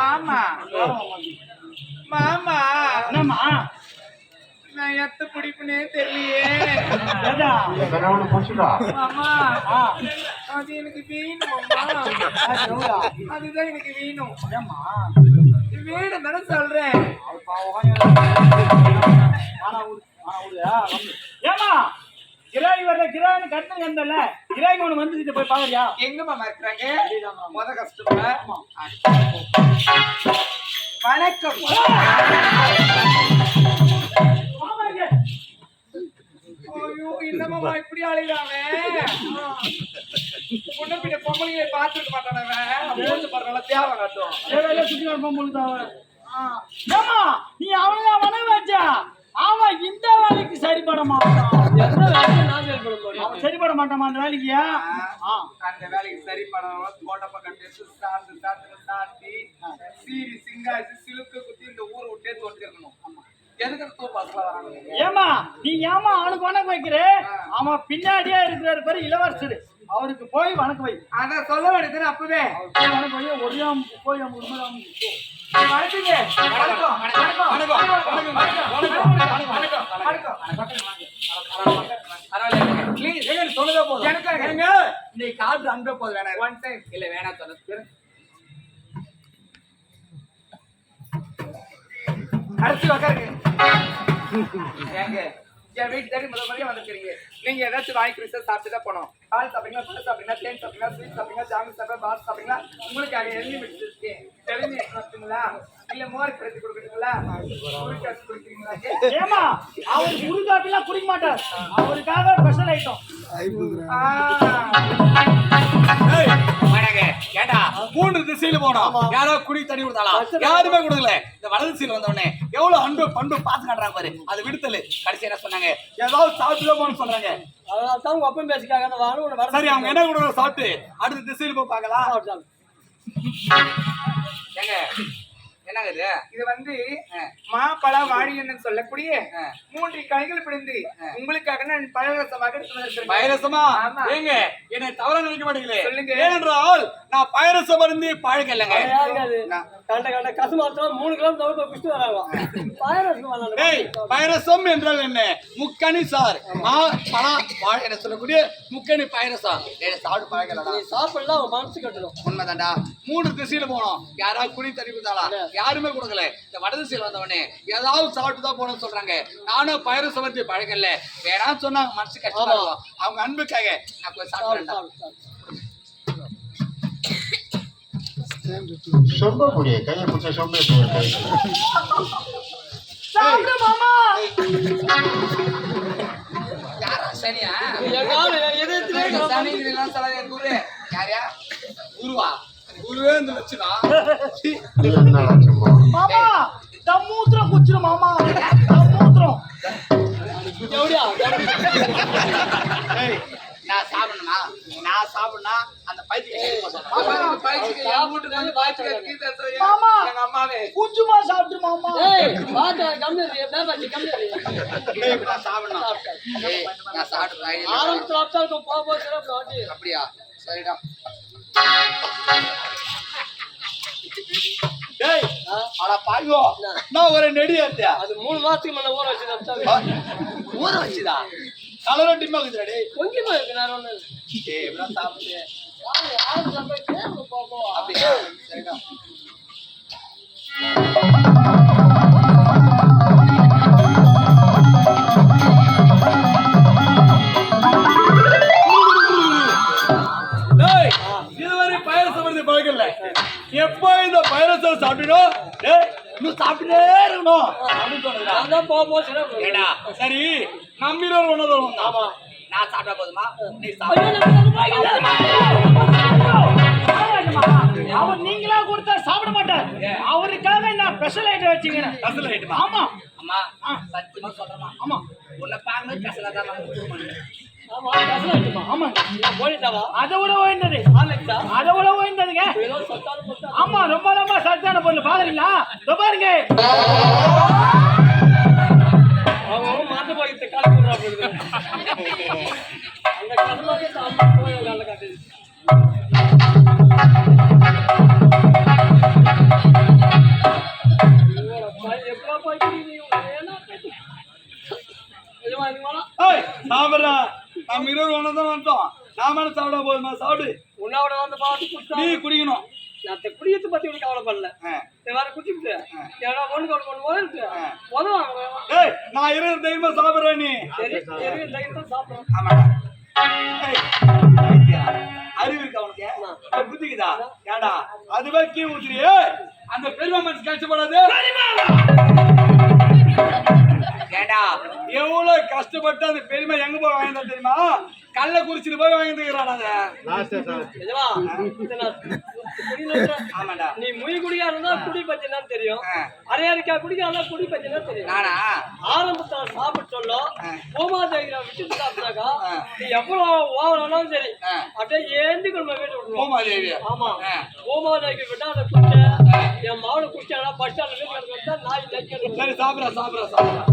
மாமா மாமா. என்னம்மா நான் எத்த பிடிப்புனே தெரியலையே மாமா அது எனக்கு வேணும் அதுதான் எனக்கு வேணும் வேணும் தானே சொல்றேன் கிராய் வர்ற கிராயின்னு கட்டணம் கண்டல கிராய் ஒன்று வந்துட்டு போய் பாக்குறியா எங்க மாமா இருக்கிறாங்க முத கஷ்டமா வணக்கம். ஐயோ இந்த மாமா இப்படி அழைக்கிறாங்க முன்ன பின்ன பொம்பளைங்களை பார்த்துருக்க மாட்டானவன் பரவாயில்ல தேவை காட்டும். சுத்தி அவன். ஏம்மா நீ அவனே வச்சா? அவன் இந்த வேலைக்கு சரிப்பட மாட்டான். எந்த வேலைக்கு நான் சரிப்பட மாட்டேன்? அவன் சரிப்பட மாட்டான் அந்த வேலைக்கு? ஆ. அந்த வேலைக்கு சரி பண்ணவங்க தோட்ட பக்கம் சாப்பிட்டு சாப்பிட்டு சாத்தி சீரி சிங்காசி சிலுக்கு ஏமா நீ ஏமா அவனுக்கு வணக்கம் வைக்கிற அவன் பின்னாடியே இருக்கிறாரு பேரு இளவரசர். அவருக்கு போய் வணக்கம் வை. அத சொல்ல வேண்டியது அப்பவே? வணக்கம் வை. ஒரே போய் வணக்கம். இன்னைக்கு காட்டு அங்க போது வேணாம் ஒன் டைம் இல்ல வேணாம் சொன்னது கடைசி உக்காருங்க. ஏங்க என் வீட்டு தேடி முதல் முறையா வந்திருக்கீங்க நீங்க ஏதாச்சும் வாங்கி குடிச்சா சாப்பிட்டு தான் போனோம் பால் சாப்பிட்டீங்களா பழம் சாப்பிட்டீங்களா தேன் சாப்பிட்டீங்களா ஸ்வீட் சாப்பிட்டீங்களா ஜாமி சாப்பிட்டா பால் சாப்பிட்டீங்களா உங்களுக்காக எள்ளி வச்சிருக்கு தெரிஞ்சு சாப்பிட்டீங்களா இல்ல மோர் கரைச்சி கொடுக்குறீங்களா? குடிக்கிறீங்களா? ஏமா அவர் குடிக்காப்பிலாம் குடிக்க மாட்டார். அவருக்காக ஸ்பெஷல் ஐட்டம் வணங்க ஏண்டா? மூன்று திசையில போனோம். யாரோ குடி தண்ணி கொடுத்தாலாம் யாருமே கொடுக்கல. இந்த வலது திசையில வந்த உடனே எவ்வளவு அன்பு பண்பு பாத்து காட்டுறாங்க பாரு. அது விடுத்தல கடைசி என்ன சொன்னாங்க? ஏதாவது சாப்பிட்டு போன்னு சொல்றாங்க. அதனால தான் உங்க அப்பன் பேசிக்காக சரி அவங்க என்ன கொடுக்குறோம் சாப்பிட்டு அடுத்த திசையில போய் பார்க்கலாம். ஏங்க என்னங்க இது வந்து மாப்பழ வாழியன்னு சொல்லக்கூடிய மூன்று கனிகள் பிடிந்து உங்களுக்காக நான் பழரசமாக ஆமா. ஏங்க என்னை தவற நினைக்க மாட்டீங்களே. சொல்லுங்க. ஏனென்றால் நான் பைரசம் இருந்து பழக்கம் இல்லைங்க கண்ட கண்ட கசு மாத்திரம் மூணு கிலோ தவிர குஷ்டு வராங்க. டேய் பைரசம் என்றால் என்ன? முக்கணி சார் மா பழா வாழை என சொல்லக்கூடிய முக்கணி பைரசம் டேய் சாப்பிட்டு பழகலடா சாப்பிடலாம் அவன் மனசு கட்டணும் உண்மைதான்டா. மூணு திசையில போனோம். யாராவது குடி தண்ணி கொடுத்தாளா யாருமே கொடுக்கல. இந்த வட திசையில வந்தவனே ஏதாவது சாப்பிட்டு தான் போகணும்னு சொல்றாங்க. நானும் பயிர் சுமத்தி பழகல வேணாம் சொன்னாங்க மனசு கஷ்டமா. அவங்க அன்புக்காக நான் போய் சாப்பிடுறேன் சொம்ப முடிய கையை பிடிச்ச சொம்ப கை சாப்பிடு மாமா யாரா சனியா எதிர்த்து சனி இதெல்லாம் சொல்லாத என் குரு யாரையா குருவா குருவே இந்த லட்சணா என்ன லட்சமா மாமா. தம்மூத்திரம் குச்சிரு மாமா தம்மூத்திரம் ஏய், நான் சாப்பிடணுமா? நான் சாப்பிடணும் அந்த பைத்தியம் மாமா எங்க அம்மாவே. குஞ்சுமா சாப்பிட்டு மாமா. ஏய், நான் சாப்பிடணும். ஏய், நான் சாப்பிட்டு அப்படியா? சரிடா. டேய் அட பாய்வோ நான் ஒரு நெடி ஏத்தியா அது மூணு மாசத்துக்கு மேல ஊற வச்சு ஊற வச்சுதா? கலர் டிம்மா இருக்குதுடா டேய். கொஞ்சமா இருக்கு நான் ஒண்ணு ஏய் இவ்வளவு சாப்பிட்டு. அப்படியா? சரிடா. டேய் இதுவரை பயரசம் வந்து பழகல எப்போ இந்த பயரசம் சாப்பிட்டோம் டேய் இன்னும் சாப்பிட்டே இருக்கணும். அப்படின்னு போக போக ஏடா சரி நம்பினோர் ஒன்னதோ ஆமா நான் சாப்பிட்டா போதுமா நீ சாப்பிடு அவர் நீங்களா கொடுத்தா சாப்பிட மாட்டார் அவருக்காக நான் ஸ்பெஷல் ஐட்டம் வச்சுக்கிறேன் ஸ்பெஷல் ஐட்டமா ஆமா அம்மா சத்தியமா சொல்றேன் ஆமா உன்னை பார்க்கணும் ஸ்பெஷலா தான் ஆமா ஸ்பெஷல் ஐட்டமா ஆமா போயிட்டாவா அதை விட ஓய்ந்தது அதை விட ஓய்ந்ததுங்க ஆமா ரொம்ப ரொம்ப சத்தான பொருள் பாக்குறீங்களா பாருங்க கட்டு பாக்கத்தை கலந்து விடுறா போகுது அந்த கட்டு பாக்கத்தை அம்மா போய் நல்ல காட்டு நாம இருவர் ஒன்னதான் வந்துட்டோம் நாம சாப்பிட போதுமா? சாப்பிடு. உன்னாவோட வந்து பார்த்து நீ குடிக்கணும். நான் குடியத்தை பத்தி ஒன்றும் கவலைப்படல. வேற குடிச்சுட்டு. ஏன்னா ஒண்ணு கவலை பண்ண போது இருக்கு. நான் இருக்கிற தைரியமா சாப்பிடுறேன் நீ. ஆமாடா. ஏய், ஐயா, அறிவு இருக்கா உனக்கு? புத்திக்குதா? ஏடா அதுவே கீ ஊத்துறியே அந்த பெருமை மனசு கஷ்டப்படாது ஏண்டா எவ்வளவு கஷ்டப்பட்டு அந்த பெருமை எங்க போய் வாங்கினா தெரியுமா? கல்ல குறிச்சிட்டு போய் வாங்கிட்டுக்கிறான் நீ முய் குடியா இருந்தா குடி பத்தி என்னன்னு தெரியும். அரையாரிக்கா குடிக்காத குடி பத்தி என்ன தெரியும். நானா? ஆரம்பத்துல சாப்பிட்டு சொல்லும். பூமாதேவியை விட்டுட்டு சாப்பிட்டாக்கா. நீ எவ்வளவு ஓவரானாலும் சரி. அப்படியே ஏந்தி கொண்டு வீட்டு விட்டுருவோம். பூமாதேவி ஆமா. ஆ. பூமாதேவிக்கு விட்டா அதை குடிச்ச என் மாவனை குடிச்சானா பஸ் ஸ்டாண்ட்ல நாய் சரி சாப்பிடா சாப்பிடா சாப்பிடா